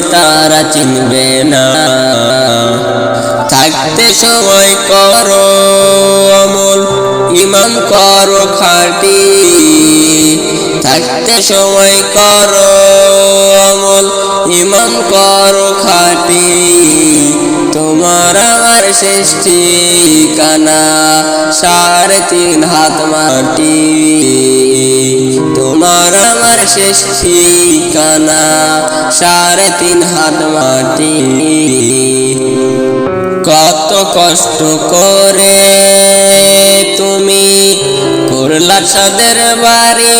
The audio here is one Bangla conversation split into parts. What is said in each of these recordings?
তারা চিনবে না। থাকতে সময় করো আমল ইমান করো খাটি। থাকতে সময় করো আমল ইমান করো খাটি। তোমার আমার শেষ ঠিকানা, সাড়ে তিন হাত মাটি। তোমার আমার শেষ ঠিকানা, সাড়ে তিন হাত মাটি। কত কষ্ট করে তুমি করলা ছাদের বাড়ি।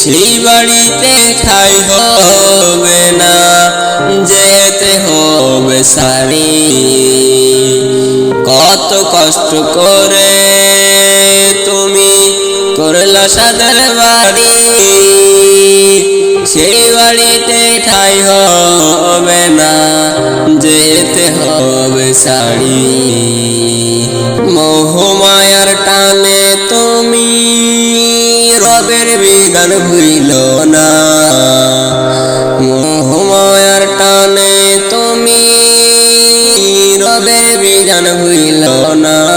সেই বাড়িতে ঠাই হবে না, যেতে হবে সারি কত কষ্ট করে করলা বাড়ি সেই বাড়িতে ঠাই হবে না, যেতে হবে শাড়ি। মোহমায়ার টানে তুমি, রবের বিধান ভুইল না। মোহমায়ার টানে তুমি, রবের বিধান ভুইল না।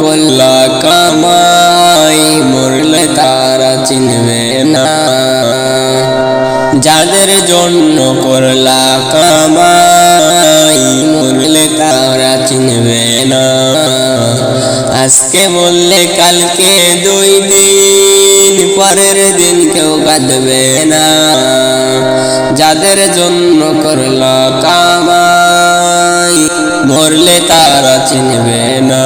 কল্লা কামাই মরলে তারা চিনবে না। যাদের জন্য করলা কামাই মরলে তারা চিনবে না। আজকে বললে কালকে দুই দিন, পরের দিন কেউ কাঁদবে না। যাদের জন্য করলা কামাই ভরলে তারা চিনবে না।